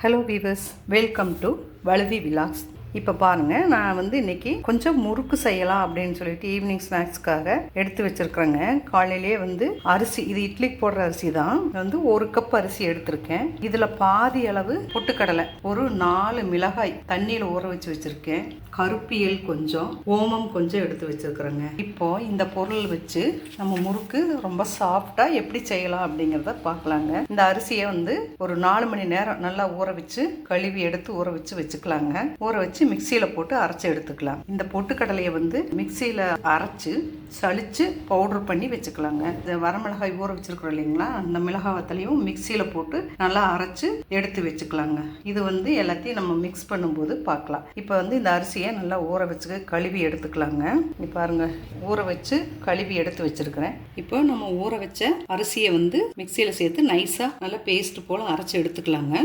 Hello viewers welcome to Vazhudhi Vilas இப்போ பாருங்கள் நான் வந்து இன்னைக்கு கொஞ்சம் முறுக்கு செய்யலாம் அப்படின்னு சொல்லிட்டு ஈவினிங் ஸ்நாக்ஸ்க்காக எடுத்து வச்சிருக்கிறேங்க. காலையிலே வந்து அரிசி இது இட்லிக்கு போடுற அரிசி தான். வந்து ஒரு கப் அரிசி எடுத்திருக்கேன். இதில் பாதி அளவு பொட்டுக்கடலை ஒரு நாலு மிளகாய் தண்ணியில் ஊற வச்சு வச்சுருக்கேன். கருப்பியல் கொஞ்சம் ஓமம் கொஞ்சம் எடுத்து வச்சுருக்குறேங்க. இப்போ இந்த பொருள் வச்சு நம்ம முறுக்கு ரொம்ப சாஃப்டாக எப்படி செய்யலாம் அப்படிங்கிறத பார்க்கலாங்க. இந்த அரிசியை வந்து ஒரு நாலு மணி நேரம் நல்லா ஊற வச்சு கழுவி எடுத்து ஊற வச்சு வச்சுக்கலாங்க. ஊற வச்சு மிக்சியில் போட்டு அரைச்சி எடுத்துக்கலாம். இந்த பொட்டுக்கடலையை வந்து மிக்சியில் அரைச்சு சளிச்சு பவுடர் பண்ணி வச்சுக்கலாங்க. இந்த வரமிளகாய் ஊற வச்சுருக்குறோம் இல்லைங்களா? அந்த மிளகாய் வத்தலையும் மிக்சியில் போட்டு நல்லா அரைச்சு எடுத்து வச்சுக்கலாங்க. இது வந்து எல்லாத்தையும் நம்ம மிக்ஸ் பண்ணும்போது பார்க்கலாம். இப்போ வந்து இந்த அரிசியை நல்லா ஊற வச்சு கழுவி எடுத்துக்கலாங்க. இப்போ பாருங்க. ஊற வச்சு கழுவி எடுத்து வச்சிருக்கிறேன். இப்போ நம்ம ஊற வச்ச அரிசியை வந்து மிக்சியில் சேர்த்து நைஸாக நல்லா பேஸ்ட் போல் அரைச்சி எடுத்துக்கலாங்க.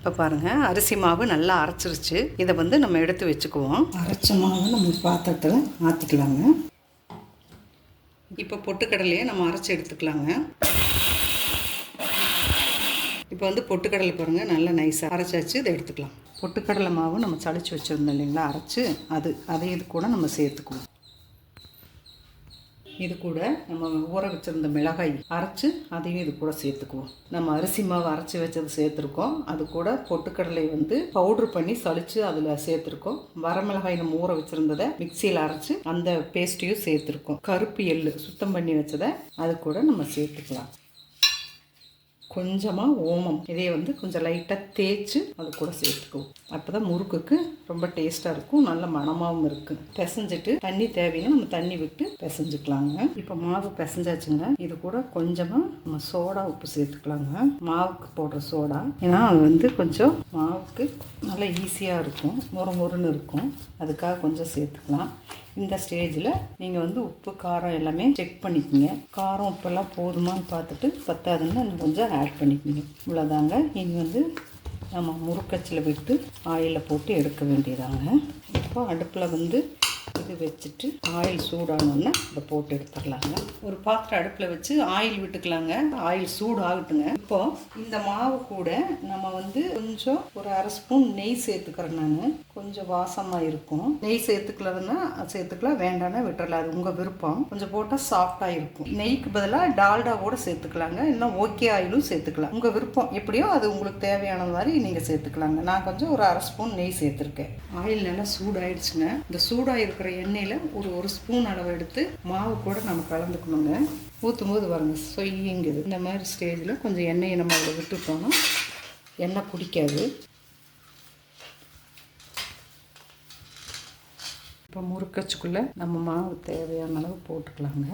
இப்போ பாருங்கள் அரிசி மாவு நல்லா அரைச்சிருச்சு. இதை வந்து நம்ம எடுத்து வச்சுக்குவோம். அரைச்ச மாவு நம்ம பாத்திரத்தில் மாற்றிக்கலாங்க இப்போ பொட்டுக்கடலையை நம்ம அரைச்சி எடுத்துக்கலாங்க. இப்போ வந்து பொட்டுக்கடலை பாருங்கள் நல்லா நைஸாக அரைச்சாச்சு இதை எடுத்துக்கலாம். பொட்டுக்கடலை மாவு நம்ம சளிச்சு வச்சுருந்தோம் இல்லைங்களா அரைச்சி அது அதை இது கூட நம்ம சேர்த்துக்குவோம். இது கூட நம்ம ஊற வச்சுருந்த மிளகாய் அரைச்சி அதையும் இது கூட சேர்த்துக்குவோம். நம்ம அரிசி மாவு அரைச்சி வச்சது சேர்த்துருக்கோம். அது கூட பொட்டுக்கடலை வந்து பவுட்ரு பண்ணி சளிச்சு அதில் சேர்த்துருக்கோம். வரமிளகாய் நம்ம ஊற வச்சுருந்ததை மிக்சியில் அரைச்சி அந்த பேஸ்ட்டையும் சேர்த்துருக்கோம். கருப்பு எள்ளு சுத்தம் பண்ணி வச்சதை அது கூட நம்ம சேர்த்துக்கலாம். கொஞ்சமாக ஓமம். இதையே வந்து கொஞ்சம் லைட்டாக தேய்ச்சி அது கூட சேர்த்துக்குவோம் அப்போ தான் முறுக்குக்கு ரொம்ப டேஸ்ட்டாக இருக்கும். நல்ல மணமாகவும் இருக்குது பிசைஞ்சிட்டு தண்ணி தேவையான நம்ம தண்ணி விட்டு பிசைஞ்சுக்கலாங்க. இப்போ மாவு பிசைஞ்சாச்சுங்க. இது கூட கொஞ்சமாக நம்ம சோடா உப்பு சேர்த்துக்கலாங்க. மாவுக்கு போடுற சோடா. ஏன்னா அது வந்து கொஞ்சம் மாவுக்கு நல்லா ஈஸியாக இருக்கும். மொறு மொறுன்னு இருக்கும். அதுக்காக கொஞ்சம் சேர்த்துக்கலாம். இந்த ஸ்டேஜில் நீங்கள் வந்து உப்பு காரம் எல்லாமே செக் பண்ணிக்கோங்க. காரம் உப்பெல்லாம் போதுமான்னு பார்த்துட்டு பத்தாதுன்னு கொஞ்சம் ஆட் பண்ணிக்கோங்க. இவ்வளோதாங்க இனி வந்து நம்ம முறுக்கச்சில் விட்டு ஆயிலில் போட்டு எடுக்க வேண்டியதாங்க. இப்போ அடுப்பில் வந்து இது வச்சுட்டு ஆயில் சூடானோன்னா இதை போட்டு எடுத்துடலாங்க ஒரு பாத்திரம் அடுப்பில் வச்சு ஆயில் விட்டுக்கலாங்க. ஆயில் சூடு ஆகட்டுங்க இப்போ இந்த மாவு கூட நம்ம வந்து கொஞ்சம் ஒரு அரை ஸ்பூன் நெய் சேர்த்துக்கிறேன் நான். கொஞ்சம் வாசமாக இருக்கும். நெய் சேர்த்துக்கலன்னா சேர்த்துக்கலாம் வேண்டாம்னா விட்டுறலாம். அது உங்கள் விருப்பம். கொஞ்சம் போட்டால் சாஃப்டாக இருக்கும். நெய்க்கு பதிலாக டால்டா கூட சேர்த்துக்கலாங்க. இன்னும் ஓகே ஆயிலும் சேர்த்துக்கலாம். உங்கள் விருப்பம். எப்படியோ அது உங்களுக்கு தேவையான மாதிரி நீங்கள் சேர்த்துக்கலாங்க. நான் கொஞ்சம் ஒரு அரை ஸ்பூன் நெய் சேர்த்துருக்கேன். ஆயில் நல்லா சூடாயிடுச்சுங்க இந்த சூடாக இருக்கிற எண்ணெயில் ஒரு ஒரு ஸ்பூன் அளவு எடுத்து மாவு கூட நம்ம கலந்துக்கணுங்க. ஊற்றும் போது பாருங்க சொய்யுங்குது. இந்த மாதிரி ஸ்டேஜில் கொஞ்சம் எண்ணெயை நம்ம அதில் விட்டுட்டோம்னா எண்ணெய் குடிக்காது. இப்போ முறுக்கச்சுக்குள்ளே நம்ம மாவு தேவையான அளவு போட்டுக்கலாங்க.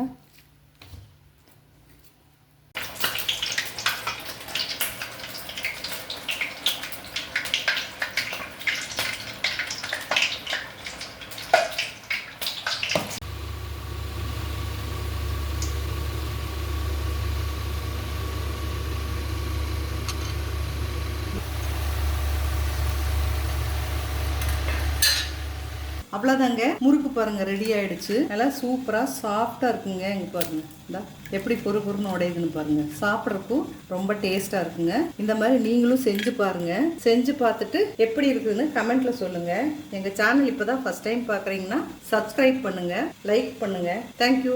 அவ்வளோதாங்க முறுக்கு பாருங்க ரெடி ஆயிடுச்சு. நல்லா சூப்பராக சாஃப்டாக இருக்குங்க இங்கே பாருங்க. இந்தா எப்படி பொறு பொறுன்னு உடையுதுன்னு பாருங்க. சாப்பிட்றக்கும் ரொம்ப டேஸ்ட்டாக இருக்குங்க. இந்த மாதிரி நீங்களும் செஞ்சு பாருங்க. செஞ்சு பார்த்துட்டு எப்படி இருக்குதுன்னு கமெண்ட்ல சொல்லுங்க. எங்கள் சேனல் இப்போ தான் ஃபஸ்ட் டைம் பார்க்குறீங்கன்னா சப்ஸ்கிரைப் பண்ணுங்க லைக் பண்ணுங்க. Thank you